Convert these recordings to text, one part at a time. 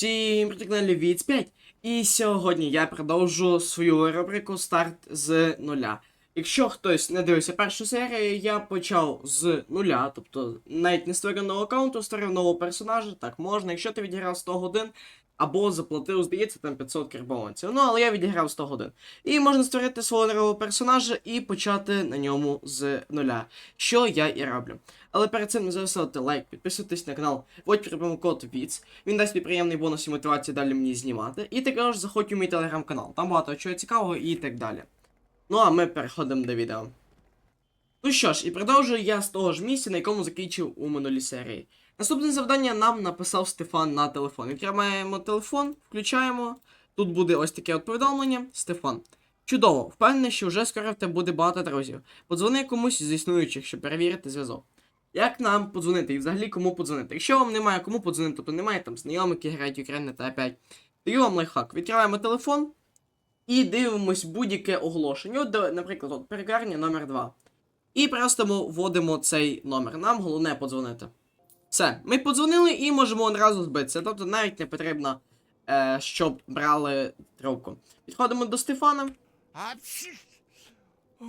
Всім на Віц 5. І сьогодні я продовжу свою рубрику старт з нуля. Якщо хтось не дивився першу серію, я почав з нуля, тобто навіть не створив нового аккаунту, створив нового персонажа, так можна, якщо ти відіграв 100 годин, або заплатив, здається, там 500 карбованців. Ну, але я відіграв 100 годин. І можна створити свого нового персонажа і почати на ньому з нуля, що я і роблю. Але перед цим не ставити лайк, підписуйтесь на канал, вводьте промокод ВІЦ. Він дасть тобі приємний бонус і мотивацію далі мені знімати. І також заходь у мій телеграм-канал, там багато чого цікавого і так далі. Ну а ми переходимо до відео. Ну що ж, і продовжую я з того ж місця, на якому закінчив у минулій серії. Наступне завдання нам написав Стефан на телефон. Відкриваємо телефон, включаємо. Тут буде ось таке повідомлення. Стефан. Чудово, впевнений, що вже скоро в тебе буде багато друзів. Подзвони комусь з існуючих, щоб перевірити зв'язок. Як нам подзвонити і взагалі кому подзвонити? Якщо вам немає кому подзвонити, тобто немає там знайомих, які грають в Україні та 5, даю вам лайфхак. Відкриваємо телефон і дивимось будь-яке оголошення. От, наприклад, от перекарня номер 2. І просто вводимо цей номер. Нам головне подзвонити. Все, ми подзвонили і можемо одразу збитися. Тобто навіть не потрібно, е, щоб брали трубку. Підходимо до Стефана. Ой,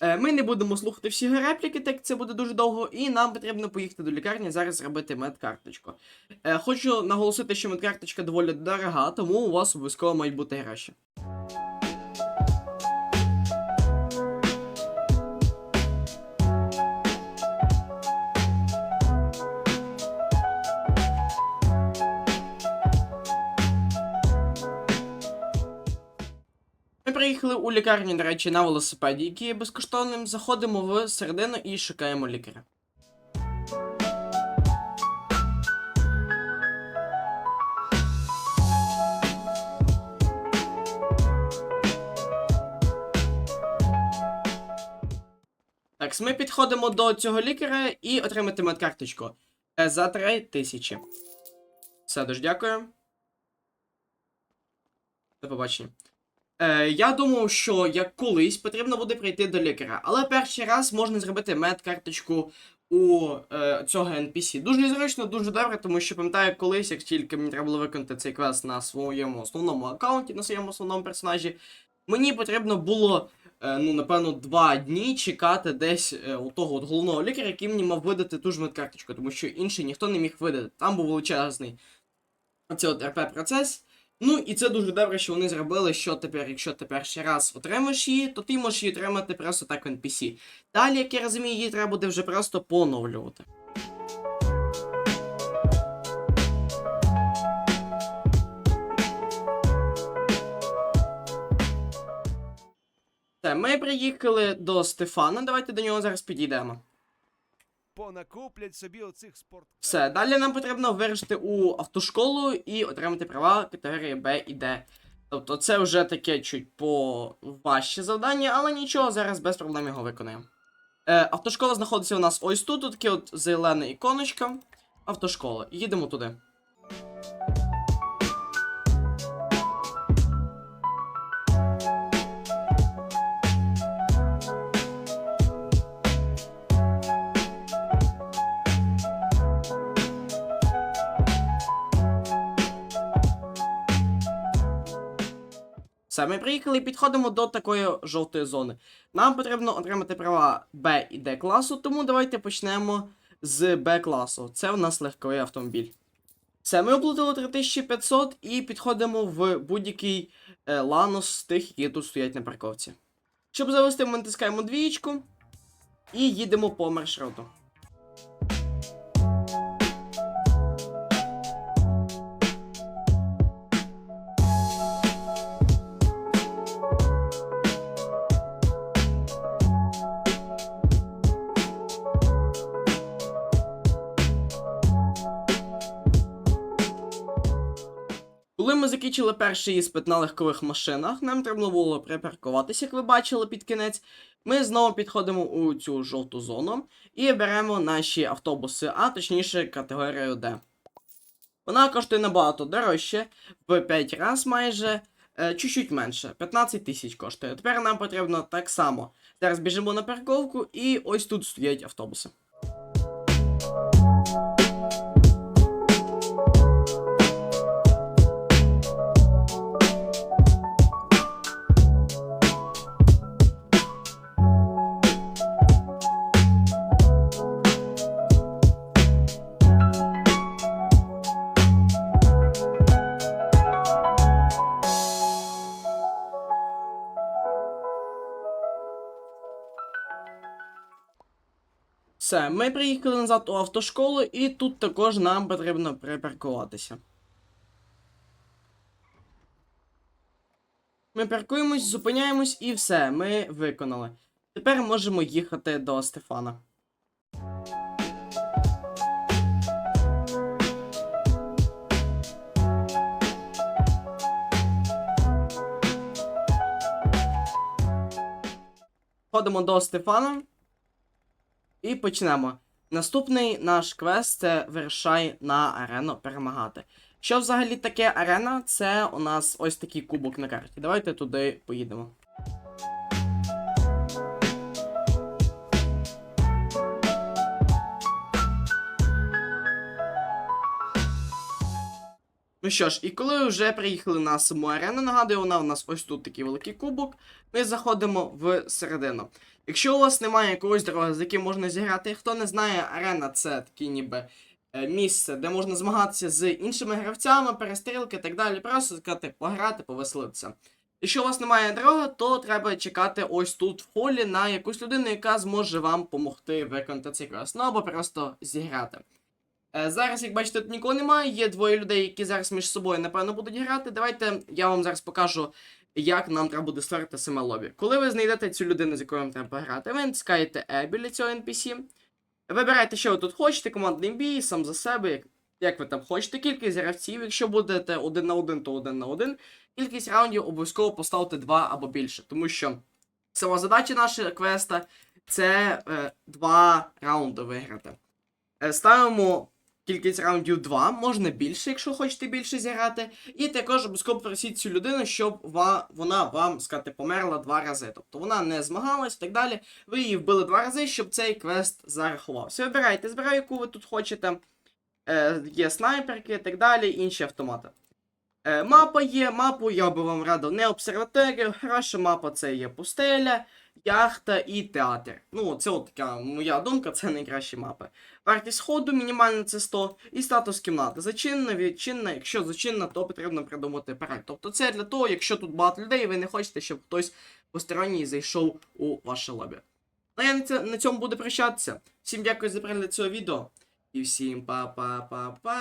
Е, Ми не будемо слухати всі репліки, так це буде дуже довго, і нам потрібно поїхати до лікарні зараз зробити медкарточку. Е, Хочу наголосити, що медкарточка доволі дорога, тому у вас обов'язково мають бути гроші. Приїхали у лікарню, до речі, на велосипеді, який є безкоштовним. Заходимо в середину і шукаємо лікаря. Так, ми підходимо до цього лікаря і отримати медкарточку за 3 тисячі. Все, дуже дякую. До побачення. Е, я думав, що як колись потрібно буде прийти до лікаря, але перший раз можна зробити медкарточку у е, цього NPC. Дуже зручно, дуже добре, тому що пам'ятаю, колись, як тільки мені треба було виконати цей квест на своєму основному аккаунті, на своєму основному персонажі, мені потрібно було, е, ну, напевно, два дні чекати десь е, у того от головного лікаря, який мені мав видати ту ж медкарточку, тому що інший ніхто не міг видати. Там був величезний оцей от РП-процес. Ну і це дуже добре, що вони зробили, що тепер, якщо ти перший раз отримаєш її, то ти можеш її отримати просто так в NPC. Далі, як я розумію, її треба буде вже просто поновлювати. Ми приїхали до Стефана. Давайте до нього зараз підійдемо. Понакуплять собі оцих спорт. Все, далі нам потрібно вирішити у автошколу і отримати права категорії Б і Д. Тобто це вже таке чуть по важче завдання, але нічого, зараз без проблем його виконаємо. Е, автошкола знаходиться у нас ось тут, тут таке от зелена іконочка. Автошкола. Їдемо туди. Все, ми приїхали і підходимо до такої жовтої зони. Нам потрібно отримати права Б і Д класу, тому давайте почнемо з Б класу. Це у нас легковий автомобіль. Все, ми оплатили 3500 і підходимо в будь-який е, ланос з тих, які тут стоять на парковці. Щоб завести, ми натискаємо двієчку і їдемо по маршруту. Коли ми закінчили перший іспит на легкових машинах, нам треба було припаркуватися, як ви бачили під кінець. Ми знову підходимо у цю жовту зону і беремо наші автобуси, а точніше категорію D. Вона коштує набагато дорожче, в 5 разів майже, е, чуть-чуть менше, 15 тисяч коштує. Тепер нам потрібно так само. Зараз біжимо на парковку і ось тут стоять автобуси. Все, ми приїхали назад у автошколу, і тут також нам потрібно припаркуватися. Ми паркуємось, зупиняємось і все, ми виконали. Тепер можемо їхати до Стефана. Ходимо до Стефана і почнемо. Наступний наш квест це вирішай на арену перемагати. Що взагалі таке арена? Це у нас ось такий кубок на карті. Давайте туди поїдемо. Ну що ж, і коли вже приїхали на саму арену, нагадую, вона у нас ось тут такий великий кубок. Ми заходимо в середину. Якщо у вас немає якогось дороги, з яким можна зіграти, хто не знає, арена це таке ніби е, місце, де можна змагатися з іншими гравцями, перестрілки і так далі. Просто сказати, пограти, повеселитися. Якщо у вас немає дороги, то треба чекати ось тут в холі на якусь людину, яка зможе вам допомогти виконати цей квест. Ну або просто зіграти. Е, Зараз, як бачите, тут нікого немає. Є двоє людей, які зараз між собою, напевно, будуть грати. Давайте я вам зараз покажу, як нам треба буде створити саме лобі. Коли ви знайдете цю людину, з якою вам треба пограти, ви натискаєте E біля цього NPC. Вибирайте, що ви тут хочете, командний бій, сам за себе, як, як ви там хочете. Кількість гравців, якщо будете один на один, то один на один. Кількість раундів обов'язково поставте два або більше, тому що сама задача нашого квеста це е, два раунди виграти. Е, ставимо кількість раундів 2, можна більше, якщо хочете більше зіграти. І також обов'язково просіть цю людину, щоб вона вам, сказати, померла два рази. Тобто вона не змагалась і так далі. Ви її вбили два рази, щоб цей квест зарахувався. Вибирайте зброю, яку ви тут хочете. Е, є снайперки і так далі, інші автомати. Е, мапа є, мапу я би вам радив не обсерваторію. Хороша мапа це є пустеля, яхта і театр. Ну, це от така моя думка, це найкращі мапи. Вартість ходу мінімальна це 100 і статус кімнати. Зачинна, відчинна. Якщо зачинна, то потрібно придумати пароль. Тобто це для того, якщо тут багато людей, ви не хочете, щоб хтось посторонній зайшов у ваше лобі. Ну я на цьому буду прощатися. Всім дякую за перегляд цього відео. І всім па-па-па-па.